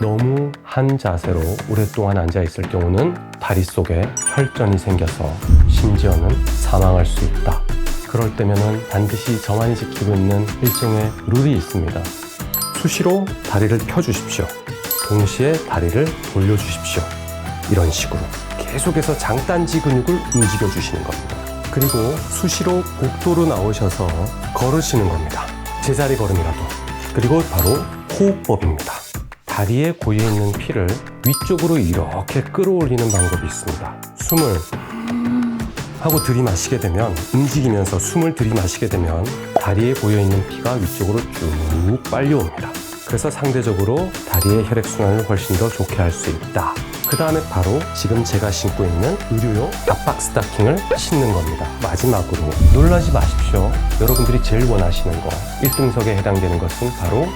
너무 한 자세로 오랫동안 앉아 있을 경우는 다리 속에 혈전이 생겨서 심지어는 사망할 수 있다. 그럴 때면은 반드시 저만이 지키고 있는 일종의 룰이 있습니다. 수시로 다리를 펴주십시오. 동시에 다리를 돌려주십시오. 이런 식으로 계속해서 장단지 근육을 움직여 주시는 겁니다. 그리고 수시로 복도로 나오셔서 걸으시는 겁니다. 제자리 걸음이라도. 그리고 바로 호흡법입니다. 다리에 고여 있는 피를 위쪽으로 이렇게 끌어올리는 방법이 있습니다. 숨을 하고 들이마시게 되면 움직이면서 숨을 들이마시게 되면 다리에 고여 있는 피가 위쪽으로 쭉 빨려옵니다. 그래서 상대적으로 다리의 혈액순환을 훨씬 더 좋게 할 수 있다. 그 다음에 바로 지금 제가 신고 있는 의료용 압박 스타킹을 신는 겁니다. 마지막으로 놀라지 마십시오. 여러분들이 제일 원하시는 거 1등석에 해당되는 것은 바로